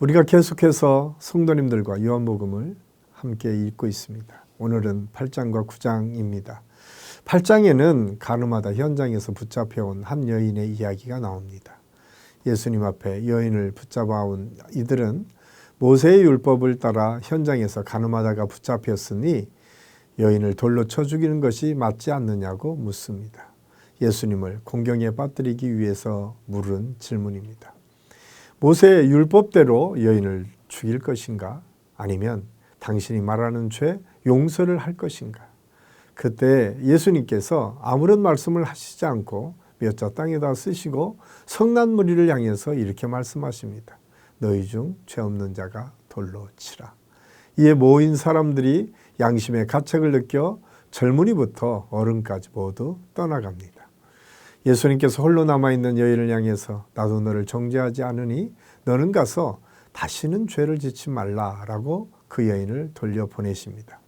우리가 계속해서 성도님들과 요한복음을 함께 읽고 있습니다. 오늘은 8장과 9장입니다. 8장에는 가늠하다 현장에서 붙잡혀온 한 여인의 이야기가 나옵니다. 예수님 앞에 여인을 붙잡아온 이들은 모세의 율법을 따라 현장에서 가늠하다가 붙잡혔으니 여인을 돌로 쳐 죽이는 것이 맞지 않느냐고 묻습니다. 예수님을 공경에 빠뜨리기 위해서 물은 질문입니다. 모세의 율법대로 여인을 죽일 것인가? 아니면 당신이 말하는 죄 용서를 할 것인가? 그때 예수님께서 아무런 말씀을 하시지 않고 몇 자 땅에다 쓰시고 성난 무리를 향해서 이렇게 말씀하십니다. 너희 중 죄 없는 자가 돌로 치라. 이에 모인 사람들이 양심의 가책을 느껴 젊은이부터 어른까지 모두 떠나갑니다. 예수님께서 홀로 남아있는 여인을 향해서 나도 너를 정죄하지 않으니 너는 가서 다시는 죄를 짓지 말라라고 그 여인을 돌려보내십니다.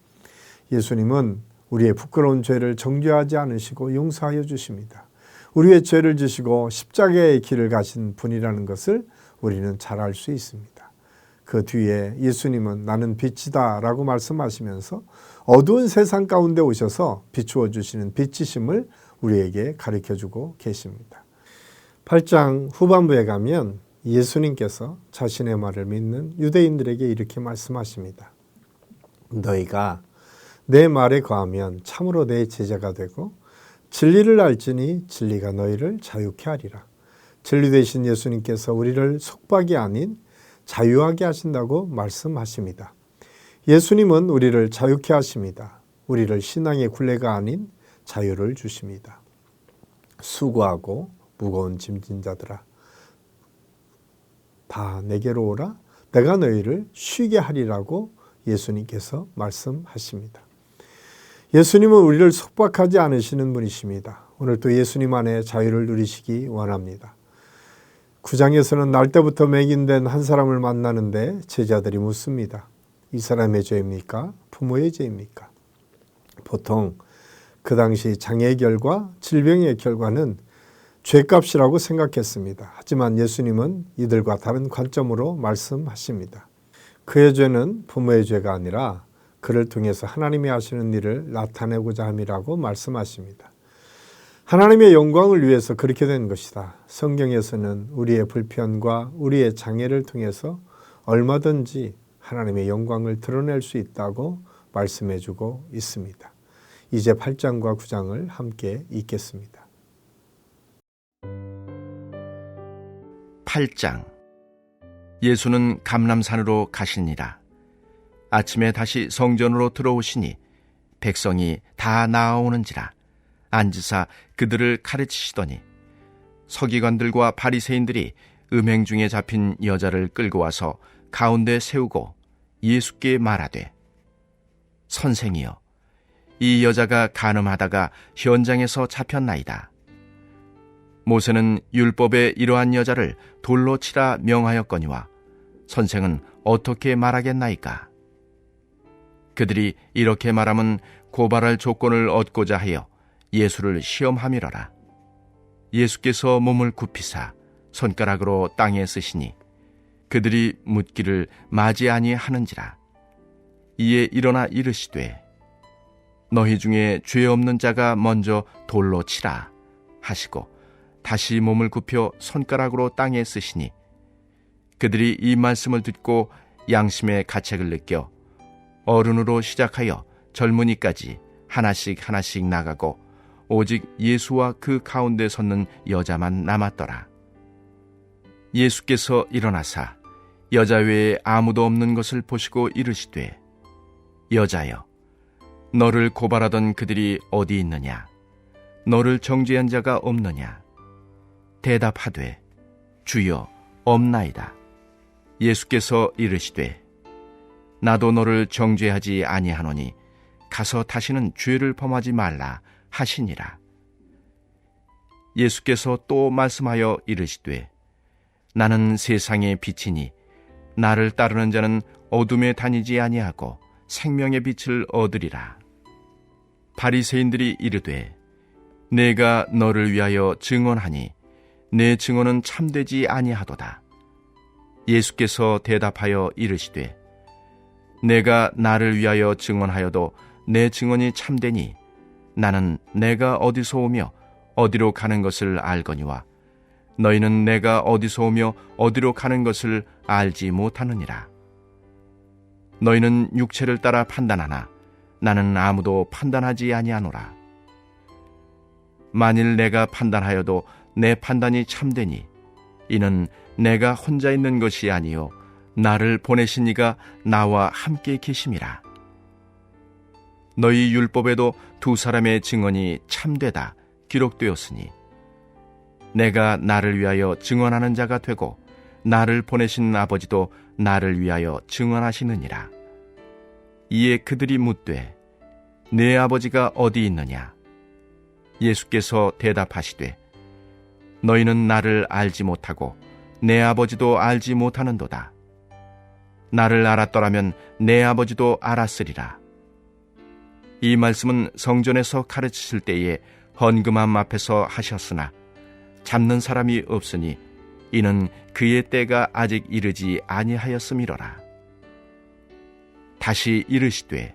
예수님은 우리의 부끄러운 죄를 정죄하지 않으시고 용서하여 주십니다. 우리의 죄를 지시고 십자가의 길을 가신 분이라는 것을 우리는 잘 알 수 있습니다. 그 뒤에 예수님은 나는 빛이다 라고 말씀하시면서 어두운 세상 가운데 오셔서 비추어 주시는 빛이심을 우리에게 가르쳐 주고 계십니다. 8장 후반부에 가면 예수님께서 자신의 말을 믿는 유대인들에게 이렇게 말씀하십니다. 너희가 내 말에 거하면 참으로 내 제자가 되고 진리를 알지니 진리가 너희를 자유케 하리라. 진리 되신 예수님께서 우리를 속박이 아닌 자유하게 하신다고 말씀하십니다. 예수님은 우리를 자유케 하십니다. 우리를 신앙의 굴레가 아닌 자유를 주십니다. 수고하고 무거운 짐진 자들아 다 내게로 오라 내가 너희를 쉬게 하리라고 예수님께서 말씀하십니다. 예수님은 우리를 속박하지 않으시는 분이십니다. 오늘 또 예수님 안에 자유를 누리시기 원합니다. 9장에서는 날 때부터 맹인된 한 사람을 만나는데 제자들이 묻습니다. 이 사람의 죄입니까? 부모의 죄입니까? 보통 그 당시 장애의 결과, 질병의 결과는 죄값이라고 생각했습니다. 하지만 예수님은 이들과 다른 관점으로 말씀하십니다. 그의 죄는 부모의 죄가 아니라 그를 통해서 하나님이 하시는 일을 나타내고자 함이라고 말씀하십니다. 하나님의 영광을 위해서 그렇게 된 것이다. 성경에서는 우리의 불편과 우리의 장애를 통해서 얼마든지 하나님의 영광을 드러낼 수 있다고 말씀해 주고 있습니다. 이제 8장과 9장을 함께 읽겠습니다. 8장 예수는 감람산으로 가시니라. 아침에 다시 성전으로 들어오시니 백성이 다 나아오는지라. 앉으사 그들을 가르치시더니 서기관들과 바리새인들이 음행 중에 잡힌 여자를 끌고 와서 가운데 세우고 예수께 말하되 선생이여 이 여자가 간음하다가 현장에서 잡혔나이다. 모세는 율법에 이러한 여자를 돌로 치라 명하였거니와 선생은 어떻게 말하겠나이까? 그들이 이렇게 말하면 고발할 조건을 얻고자 하여 예수를 시험함이러라. 예수께서 몸을 굽히사 손가락으로 땅에 쓰시니 그들이 묻기를 맞이 아니하는지라. 이에 일어나 이르시되 너희 중에 죄 없는 자가 먼저 돌로 치라 하시고 다시 몸을 굽혀 손가락으로 땅에 쓰시니 그들이 이 말씀을 듣고 양심의 가책을 느껴 어른으로 시작하여 젊은이까지 하나씩 하나씩 나가고 오직 예수와 그 가운데 섰는 여자만 남았더라. 예수께서 일어나사 여자 외에 아무도 없는 것을 보시고 이르시되 여자여 너를 고발하던 그들이 어디 있느냐 너를 정죄한 자가 없느냐 대답하되 주여 없나이다 예수께서 이르시되 나도 너를 정죄하지 아니하노니 가서 다시는 죄를 범하지 말라 하시니라. 예수께서 또 말씀하여 이르시되 나는 세상의 빛이니 나를 따르는 자는 어둠에 다니지 아니하고 생명의 빛을 얻으리라. 바리새인들이 이르되 내가 너를 위하여 증언하니 내 증언은 참되지 아니하도다. 예수께서 대답하여 이르시되 내가 나를 위하여 증언하여도 내 증언이 참되니 나는 내가 어디서 오며 어디로 가는 것을 알거니와 너희는 내가 어디서 오며 어디로 가는 것을 알지 못하느니라 너희는 육체를 따라 판단하나 나는 아무도 판단하지 아니하노라 만일 내가 판단하여도 내 판단이 참되니 이는 내가 혼자 있는 것이 아니요 나를 보내신 이가 나와 함께 계심이라. 너희 율법에도 두 사람의 증언이 참되다 기록되었으니 내가 나를 위하여 증언하는 자가 되고 나를 보내신 아버지도 나를 위하여 증언하시느니라. 이에 그들이 묻되 내 아버지가 어디 있느냐? 예수께서 대답하시되 너희는 나를 알지 못하고 내 아버지도 알지 못하는도다. 나를 알았더라면 내 아버지도 알았으리라. 이 말씀은 성전에서 가르치실 때에 헌금함 앞에서 하셨으나 잡는 사람이 없으니 이는 그의 때가 아직 이르지 아니하였음이로라. 다시 이르시되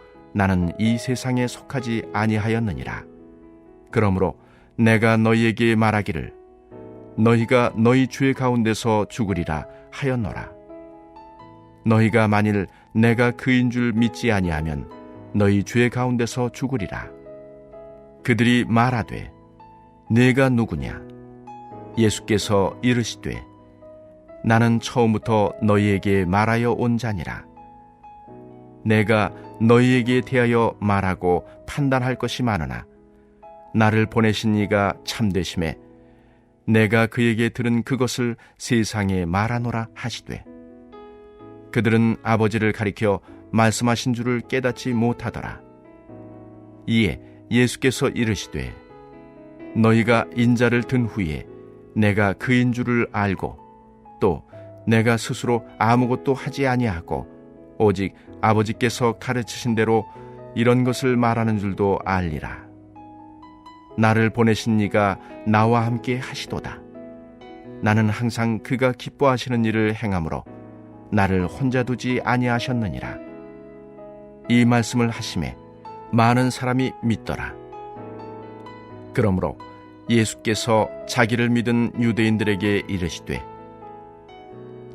나는 이 세상에 속하지 아니하였느니라. 그러므로 내가 너희에게 말하기를 너희가 너희 죄 가운데서 죽으리라 하였노라. 너희가 만일 내가 그인 줄 믿지 아니하면 너희 죄 가운데서 죽으리라. 그들이 말하되 내가 누구냐? 예수께서 이르시되 나는 처음부터 너희에게 말하여 온 자니라. 내가 너희에게 대하여 말하고 판단할 것이 많으나 나를 보내신 이가 참되심에 내가 그에게 들은 그것을 세상에 말하노라 하시되 그들은 아버지를 가리켜 말씀하신 줄을 깨닫지 못하더라. 이에 예수께서 이르시되 너희가 인자를 든 후에 내가 그인 줄을 알고 또 내가 스스로 아무것도 하지 아니하고 오직 아버지께서 가르치신 대로 이런 것을 말하는 줄도 알리라. 나를 보내신 이가 나와 함께 하시도다. 나는 항상 그가 기뻐하시는 일을 행함으로 나를 혼자 두지 아니하셨느니라. 이 말씀을 하심에 많은 사람이 믿더라. 그러므로 예수께서 자기를 믿은 유대인들에게 이르시되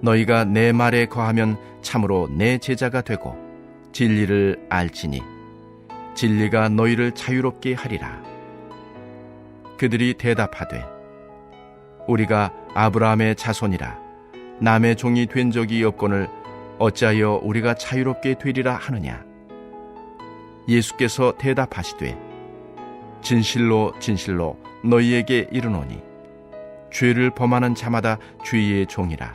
너희가 내 말에 거하면 참으로 내 제자가 되고 진리를 알지니 진리가 너희를 자유롭게 하리라. 그들이 대답하되 우리가 아브라함의 자손이라 남의 종이 된 적이 없거늘 어찌하여 우리가 자유롭게 되리라 하느냐 예수께서 대답하시되 진실로 진실로 너희에게 이르노니 죄를 범하는 자마다 죄의 종이라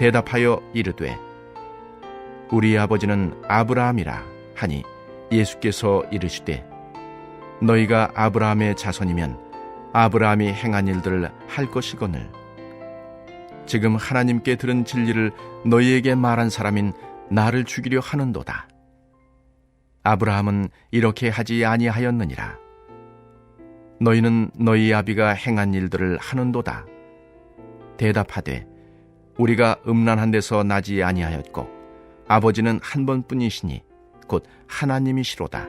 대답하여 이르되 우리 아버지는 아브라함이라 하니 예수께서 이르시되 너희가 아브라함의 자손이면 아브라함이 행한 일들을 할 것이거늘 지금 하나님께 들은 진리를 너희에게 말한 사람인 나를 죽이려 하는도다. 아브라함은 이렇게 하지 아니하였느니라. 너희는 너희 아비가 행한 일들을 하는도다. 대답하되 우리가 음란한 데서 나지 아니하였고 아버지는 한 번뿐이시니 곧 하나님이시로다.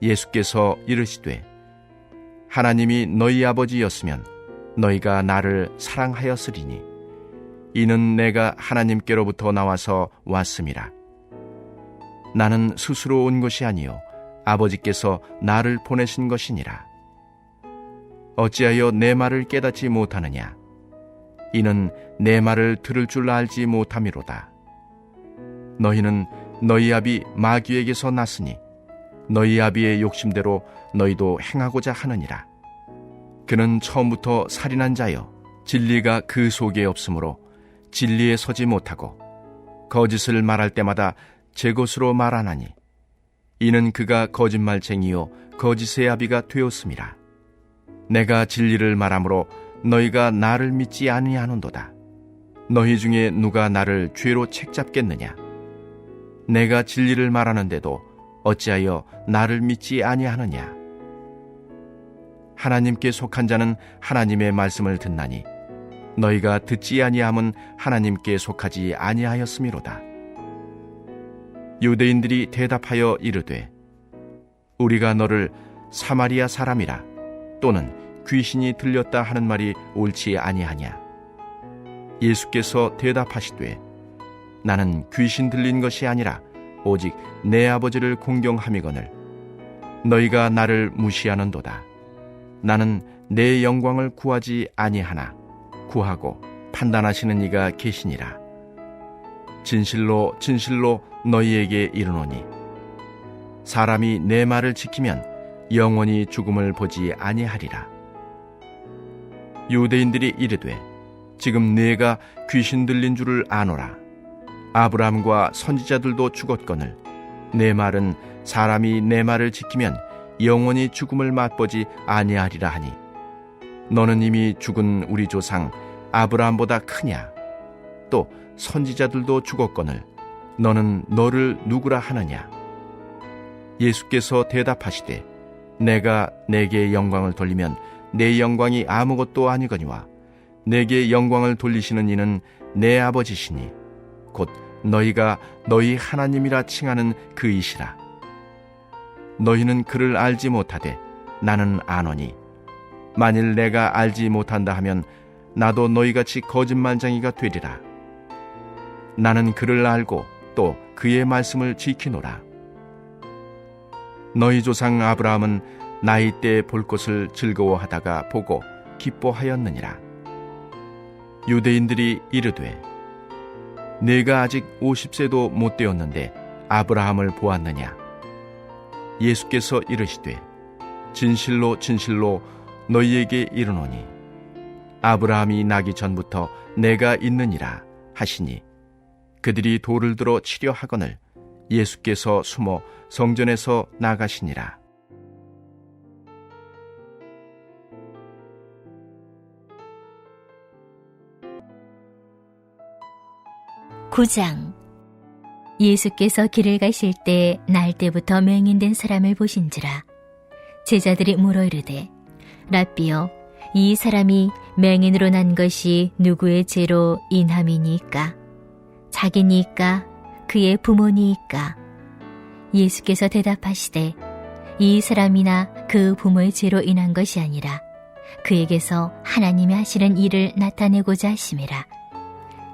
예수께서 이르시되 하나님이 너희 아버지였으면 너희가 나를 사랑하였으리니 이는 내가 하나님께로부터 나와서 왔음이라. 나는 스스로 온 것이 아니요 아버지께서 나를 보내신 것이니라. 어찌하여 내 말을 깨닫지 못하느냐? 이는 내 말을 들을 줄 알지 못함이로다. 너희는 너희 아비 마귀에게서 났으니 너희 아비의 욕심대로 너희도 행하고자 하느니라. 그는 처음부터 살인한 자여 진리가 그 속에 없으므로 진리에 서지 못하고 거짓을 말할 때마다 제 것으로 말하나니 이는 그가 거짓말쟁이요 거짓의 아비가 되었음이라. 내가 진리를 말하므로 너희가 나를 믿지 아니하는도다. 너희 중에 누가 나를 죄로 책잡겠느냐? 내가 진리를 말하는데도 어찌하여 나를 믿지 아니하느냐? 하나님께 속한 자는 하나님의 말씀을 듣나니 너희가 듣지 아니함은 하나님께 속하지 아니하였음이로다. 유대인들이 대답하여 이르되 우리가 너를 사마리아 사람이라 또는 귀신이 들렸다 하는 말이 옳지 아니하냐? 예수께서 대답하시되 나는 귀신 들린 것이 아니라 오직 내 아버지를 공경함이거늘 너희가 나를 무시하는도다. 나는 내 영광을 구하지 아니하나 구하고 판단하시는 이가 계시니라. 진실로 진실로 너희에게 이르노니 사람이 내 말을 지키면 영원히 죽음을 보지 아니하리라 유대인들이 이르되 지금 네가 귀신 들린 줄을 아노라. 아브라함과 선지자들도 죽었거늘 내 말은 사람이 내 말을 지키면 영원히 죽음을 맛보지 아니하리라 하니 너는 이미 죽은 우리 조상 아브라함보다 크냐? 또 선지자들도 죽었거늘 너는 너를 누구라 하느냐? 예수께서 대답하시되 내가 내게 영광을 돌리면 내 영광이 아무것도 아니거니와 내게 영광을 돌리시는 이는 내 아버지시니 곧 너희가 너희 하나님이라 칭하는 그이시라. 너희는 그를 알지 못하되 나는 아노니 만일 내가 알지 못한다 하면 나도 너희같이 거짓말쟁이가 되리라. 나는 그를 알고 또 그의 말씀을 지키노라. 너희 조상 아브라함은 나이 때볼 것을 즐거워하다가 보고 기뻐하였느니라. 유대인들이 이르되 내가 아직 50세도 못 되었는데 아브라함을 보았느냐? 예수께서 이르시되 진실로 진실로 너희에게 이르노니 아브라함이 나기 전부터 내가 있느니라 하시니 그들이 돌을 들어 치려 하거늘 예수께서 숨어 성전에서 나가시니라 구장. 예수께서 길을 가실 때 날 때부터 맹인된 사람을 보신지라. 제자들이 물어 이르되 라삐여 이 사람이 맹인으로 난 것이 누구의 죄로 인함이니까? 자기니까? 그의 부모니까? 예수께서 대답하시되 이 사람이나 그 부모의 죄로 인한 것이 아니라 그에게서 하나님이 하시는 일을 나타내고자 하심이라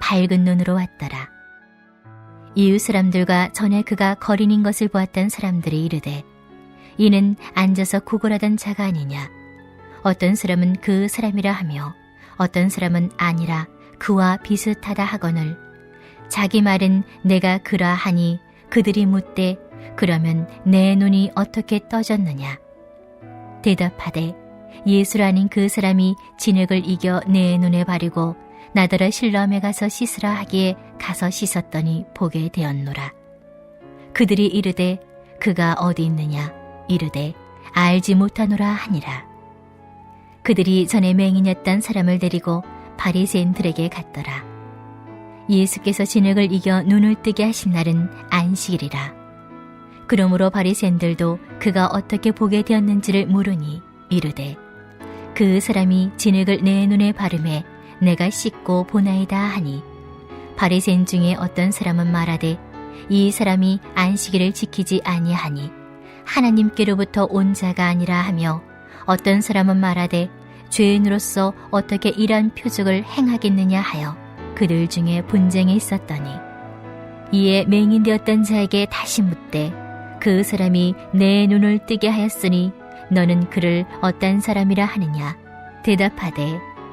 밝은 눈으로 왔더라. 이웃 사람들과 전에 그가 거린인 것을 보았던 사람들이 이르되 이는 앉아서 구걸하던 자가 아니냐? 어떤 사람은 그 사람이라 하며 어떤 사람은 아니라 그와 비슷하다 하거늘. 자기 말은 내가 그라 하니 그들이 묻되 그러면 내 눈이 어떻게 떠졌느냐? 대답하되 예수라는 그 사람이 진흙을 이겨 내 눈에 바르고 나더러 실로암에 가서 씻으라 하기에 가서 씻었더니 보게 되었노라. 그들이 이르되 그가 어디 있느냐 이르되 알지 못하노라 하니라. 그들이 전에 맹인이었던 사람을 데리고 바리새인들에게 갔더라. 예수께서 진흙을 이겨 눈을 뜨게 하신 날은 안식일이라. 그러므로 바리새인들도 그가 어떻게 보게 되었는지를 물으니 이르되 그 사람이 진흙을 내 눈에 바르매 내가 씻고 보나이다 하니 바리새인 중에 어떤 사람은 말하되 이 사람이 안식일을 지키지 아니하니 하나님께로부터 온 자가 아니라 하며 어떤 사람은 말하되 죄인으로서 어떻게 이러한 표적을 행하겠느냐 하여 그들 중에 분쟁이 있었더니 이에 맹인되었던 자에게 다시 묻되 그 사람이 내 눈을 뜨게 하였으니 너는 그를 어떤 사람이라 하느냐? 대답하되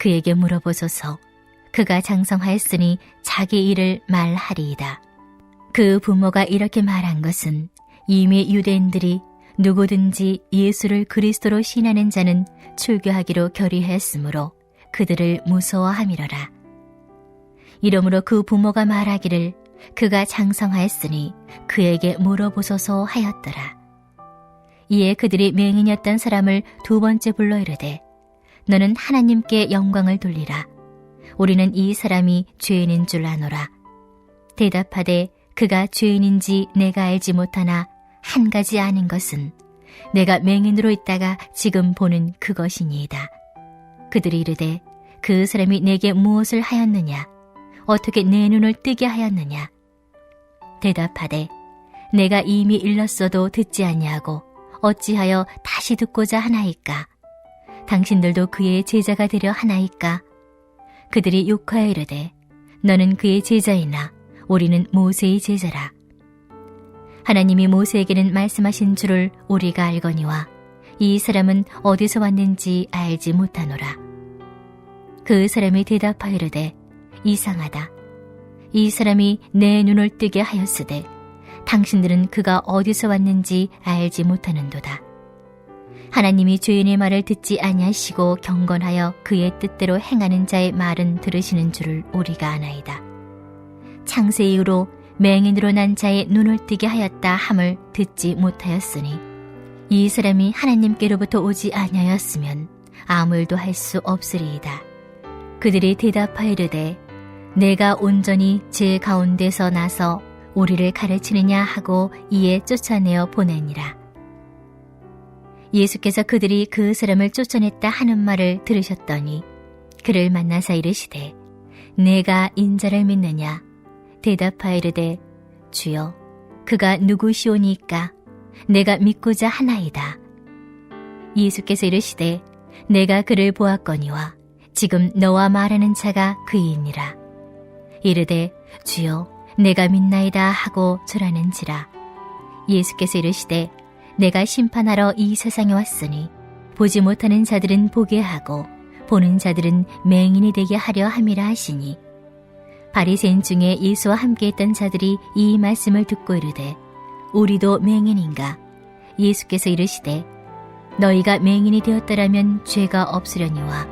그에게 물어보소서. 그가 장성하였으니 자기 일을 말하리이다. 그 부모가 이렇게 말한 것은 이미 유대인들이 누구든지 예수를 그리스도로 신하는 자는 출교하기로 결의했으므로 그들을 무서워함이러라. 이러므로 그 부모가 말하기를 그가 장성하였으니 그에게 물어보소서 하였더라. 이에 그들이 맹인이었던 사람을 두 번째 불러 이르되 너는 하나님께 영광을 돌리라. 우리는 이 사람이 죄인인 줄 아노라. 대답하되 그가 죄인인지 내가 알지 못하나 한 가지 아는 것은 내가 맹인으로 있다가 지금 보는 그것이니이다. 그들이 이르되 그 사람이 내게 무엇을 하였느냐? 어떻게 내 눈을 뜨게 하였느냐? 대답하되 내가 이미 일렀어도 듣지 아니하고 어찌하여 다시 듣고자 하나이까? 당신들도 그의 제자가 되려 하나이까? 그들이 욕하여 이르되 너는 그의 제자이나 우리는 모세의 제자라. 하나님이 모세에게는 말씀하신 줄을 우리가 알거니와 이 사람은 어디서 왔는지 알지 못하노라. 그 사람이 대답하여 이르되 이상하다. 이 사람이 내 눈을 뜨게 하였으되 당신들은 그가 어디서 왔는지 알지 못하는도다. 하나님이 죄인의 말을 듣지 아니하시고 경건하여 그의 뜻대로 행하는 자의 말은 들으시는 줄을 우리가 아나이다. 창세 이후로 맹인으로 난 자의 눈을 뜨게 하였다 함을 듣지 못하였으니 이 사람이 하나님께로부터 오지 아니하였으면 아무 일도 할 수 없으리이다. 그들이 대답하여 이르되 내가 온전히 제 가운데서 나서 우리를 가르치느냐 하고 이에 쫓아내어 보내니라. 예수께서 그들이 그 사람을 쫓아냈다 하는 말을 들으셨더니 그를 만나서 이르시되 내가 인자를 믿느냐 대답하여 이르되 주여 그가 누구시오니까 내가 믿고자 하나이다. 예수께서 이르시되 내가 그를 보았거니와 지금 너와 말하는 자가 그이니라. 이르되 주여 내가 믿나이다 하고 절하는지라. 예수께서 이르시되 내가 심판하러 이 세상에 왔으니 보지 못하는 자들은 보게 하고 보는 자들은 맹인이 되게 하려 함이라 하시니 바리새인 중에 예수와 함께 있던 자들이 이 말씀을 듣고 이르되 우리도 맹인인가? 예수께서 이르시되 너희가 맹인이 되었더라면 죄가 없으려니와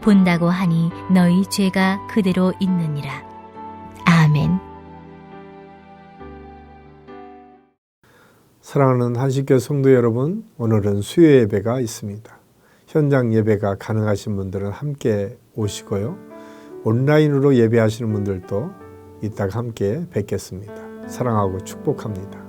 본다고 하니 너희 죄가 그대로 있느니라. 아멘 사랑하는 한식교 성도 여러분, 오늘은 수요 예배가 있습니다. 현장 예배가 가능하신 분들은 함께 오시고요. 온라인으로 예배하시는 분들도 이따가 함께 뵙겠습니다. 사랑하고 축복합니다.